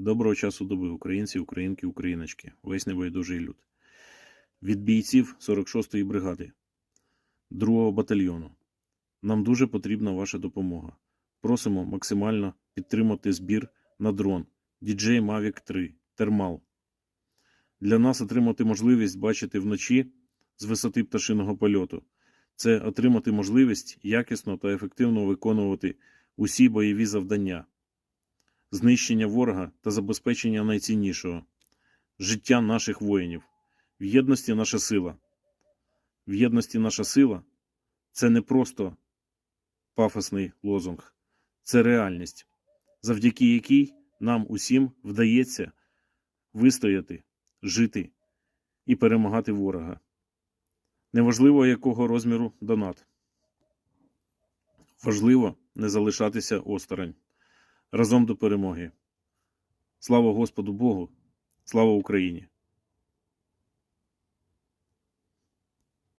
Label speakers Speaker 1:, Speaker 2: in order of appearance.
Speaker 1: Доброго часу доби, українці, українки, україночки, весь небайдужий люд. Від бійців 46-ї бригади, 2-го батальйону. Нам дуже потрібна ваша допомога. Просимо максимально підтримати збір на дрон DJI Mavic 3 Термал. Для нас отримати можливість бачити вночі з висоти пташиного польоту. Це отримати можливість якісно та ефективно виконувати усі бойові завдання знищення ворога та забезпечення найціннішого життя наших воїнів. В єдності наша сила. В єдності наша сила це не просто пафосний лозунг, це реальність, завдяки якій нам усім вдається вистояти, жити і перемагати ворога. Неважливо, якого розміру донат. Важливо не залишатися осторонь разом до перемоги. Слава Господу Богу, слава Україні!